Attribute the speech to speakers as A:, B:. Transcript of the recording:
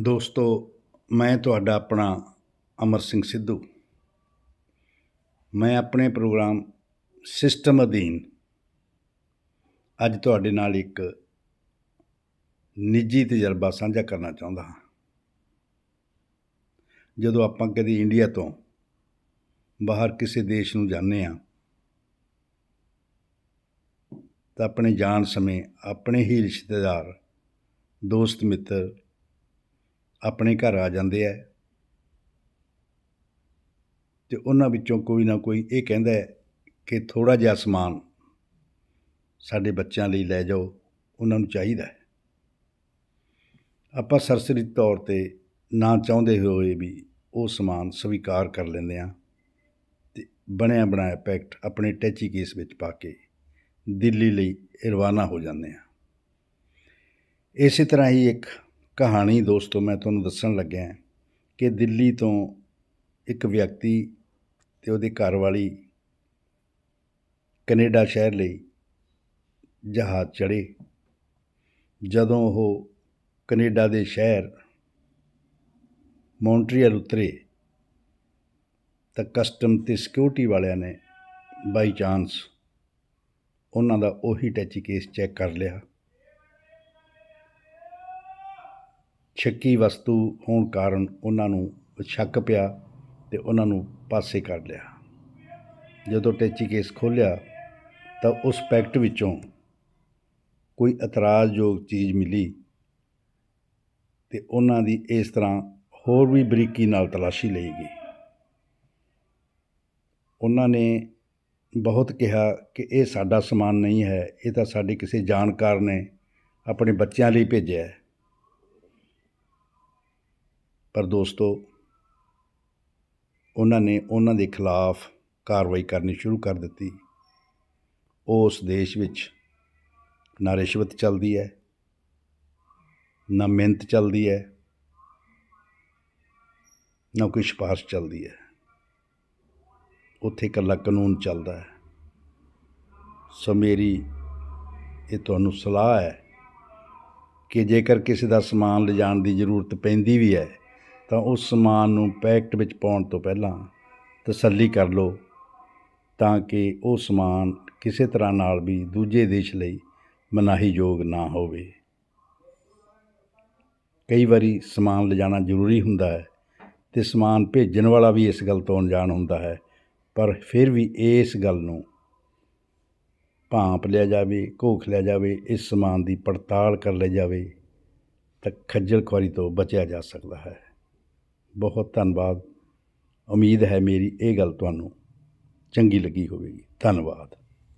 A: ਦੋਸਤੋ, ਮੈਂ ਤੁਹਾਡਾ ਆਪਣਾ ਅਮਰ ਸਿੰਘ ਸਿੱਧੂ। ਮੈਂ ਆਪਣੇ ਪ੍ਰੋਗਰਾਮ ਸਿਸਟਮ ਅਧੀਨ ਅੱਜ ਤੁਹਾਡੇ ਨਾਲ ਇੱਕ ਨਿੱਜੀ ਤਜਰਬਾ ਸਾਂਝਾ ਕਰਨਾ ਚਾਹੁੰਦਾ ਹਾਂ। ਜਦੋਂ ਆਪਾਂ ਕਦੀ ਇੰਡੀਆ ਤੋਂ ਬਾਹਰ ਕਿਸੇ ਦੇਸ਼ ਨੂੰ ਜਾਂਦੇ ਹਾਂ, ਤਾਂ ਆਪਣੇ ਜਾਣ ਸਮੇਂ ਆਪਣੇ ਹੀ ਰਿਸ਼ਤੇਦਾਰ, ਦੋਸਤ, ਮਿੱਤਰ ਆਪਣੇ ਘਰ ਆ ਜਾਂਦੇ ਹੈ ਅਤੇ ਉਹਨਾਂ ਵਿੱਚੋਂ ਕੋਈ ਨਾ ਕੋਈ ਇਹ ਕਹਿੰਦਾ ਕਿ ਥੋੜ੍ਹਾ ਜਿਹਾ ਸਮਾਨ ਸਾਡੇ ਬੱਚਿਆਂ ਲਈ ਲੈ ਜਾਓ, ਉਹਨਾਂ ਨੂੰ ਚਾਹੀਦਾ ਆਪਾਂ ਸਰਸਰੀ ਤੌਰ ਤੇ ਨਾ ਚਾਹੁੰਦੇ ਹੋਏ ਵੀ ਉਹ ਸਮਾਨ ਸਵੀਕਾਰ ਕਰ ਲੈਂਦੇ ਆ ਤੇ ਬਣਿਆ ਬਣਾਇਆ ਪੈਕਟ ਆਪਣੇ ਟੈਚੀ ਕੇਸ ਵਿੱਚ ਪਾ ਕੇ ਦਿੱਲੀ ਲਈ ਰਵਾਨਾ ਹੋ ਜਾਂਦੇ ਆ। ਇਸੇ ਤਰ੍ਹਾਂ ਹੀ ਇੱਕ ਕਹਾਣੀ ਦੋਸਤੋ, ਮੈਂ ਤੁਹਾਨੂੰ ਦੱਸਣ ਲੱਗਿਆ ਕਿ ਦਿੱਲੀ ਤੋਂ ਇੱਕ ਵਿਅਕਤੀ ਤੇ ਉਹਦੀ ਘਰਵਾਲੀ ਕੈਨੇਡਾ ਸ਼ਹਿਰ ਲਈ ਜਹਾਜ਼ ਚੜ੍ਹੇ। ਜਦੋਂ ਉਹ ਕੈਨੇਡਾ ਦੇ ਸ਼ਹਿਰ ਮੌਂਟਰੀਅਲ ਉਤਰੇ ਤਾਂ ਕਸਟਮ ਤੇ ਸਿਕਿਉਰਿਟੀ ਵਾਲਿਆਂ ਨੇ ਬਾਈ ਚਾਂਸ ਉਹਨਾਂ ਦਾ ਉਹੀ ਟੈਚੀ ਕੇਸ ਚੈੱਕ ਕਰ ਲਿਆ। ਛੱਕੀ ਵਸਤੂ ਹੋਣ ਕਾਰਨ ਉਹਨਾਂ ਨੂੰ ਸ਼ੱਕ ਪਿਆ ਤੇ ਉਹਨਾਂ ਨੂੰ ਪਾਸੇ ਕਰ ਲਿਆ। ਜਦੋਂ ਟੈਚੀ ਕੇਸ ਖੋਲ੍ਹਿਆ ਤਾਂ ਉਸ ਪੈਕਟ ਵਿੱਚੋਂ ਕੋਈ ਇਤਰਾਜ਼ਯੋਗ ਚੀਜ਼ ਮਿਲੀ ਤੇ ਉਹਨਾਂ ਦੀ ਇਸ ਤਰ੍ਹਾਂ ਹੋਰ ਵੀ ਬਰੀਕੀ ਨਾਲ ਤਲਾਸ਼ੀ ਲਈ ਗਈ। ਉਹਨਾਂ ਨੇ ਬਹੁਤ ਕਿਹਾ ਕਿ ਇਹ ਸਾਡਾ ਸਮਾਨ ਨਹੀਂ ਹੈ, ਇਹ ਤਾਂ ਸਾਡੇ ਕਿਸੇ ਜਾਣਕਾਰ ਨੇ ਆਪਣੇ ਬੱਚਿਆਂ ਲਈ ਭੇਜਿਆ ਹੈ। ਪਰ ਦੋਸਤੋ, ਉਹਨਾਂ ਨੇ ਉਹਨਾਂ ਦੇ ਖਿਲਾਫ ਕਾਰਵਾਈ ਕਰਨੀ ਸ਼ੁਰੂ ਕਰ ਦਿੱਤੀ। ਉਸ ਦੇਸ਼ ਵਿੱਚ ਨਾ ਰਿਸ਼ਵਤ ਚੱਲਦੀ ਹੈ, ਨਾ ਮਿਹਨਤ ਚੱਲਦੀ ਹੈ, ਨਾ ਕੋਈ ਸਿਫਾਰਿਸ਼ ਚੱਲਦੀ ਹੈ। ਉੱਥੇ ਇਕੱਲਾ ਕਾਨੂੰਨ ਚੱਲਦਾ ਹੈ। ਸੋ ਮੇਰੀ ਇਹ ਤੁਹਾਨੂੰ ਸਲਾਹ ਹੈ ਕਿ ਜੇਕਰ ਕਿਸੇ ਦਾ ਸਮਾਨ ਲਿਜਾਣ ਦੀ ਜ਼ਰੂਰਤ ਪੈਂਦੀ ਵੀ ਹੈ ਤਾਂ ਉਸ ਸਮਾਨ ਨੂੰ ਪੈਕਟ ਵਿੱਚ ਪਾਉਣ ਤੋਂ ਪਹਿਲਾਂ ਤਸੱਲੀ ਕਰ ਲਓ ਤਾਂ ਕਿ ਉਹ ਸਮਾਨ ਕਿਸੇ ਤਰ੍ਹਾਂ ਨਾਲ ਵੀ ਦੂਜੇ ਦੇਸ਼ ਲਈ ਮਨਾਹੀਯੋਗ ਨਾ ਹੋਵੇ। ਕਈ ਵਾਰੀ ਸਮਾਨ ਲਿਜਾਣਾ ਜ਼ਰੂਰੀ ਹੁੰਦਾ ਹੈ ਤੇ ਸਮਾਨ ਭੇਜਣ ਵਾਲਾ ਵੀ ਇਸ ਗੱਲ ਤੋਂ ਅਣਜਾਣ ਹੁੰਦਾ ਹੈ, ਪਰ ਫਿਰ ਵੀ ਇਸ ਗੱਲ ਨੂੰ ਭਾਂਪ ਲਿਆ ਜਾਵੇ, ਘੋਖ ਲਿਆ ਜਾਵੇ, ਇਸ ਸਮਾਨ ਦੀ ਪੜਤਾਲ ਕਰ ਲਈ ਜਾਵੇ ਤਾਂ ਖੱਜਲ ਖੁਆਰੀ ਤੋਂ ਬਚਿਆ ਜਾ ਸਕਦਾ ਹੈ। ਬਹੁਤ ਧੰਨਵਾਦ। ਉਮੀਦ ਹੈ ਮੇਰੀ ਇਹ ਗੱਲ ਤੁਹਾਨੂੰ ਚੰਗੀ ਲੱਗੀ ਹੋਵੇਗੀ। ਧੰਨਵਾਦ।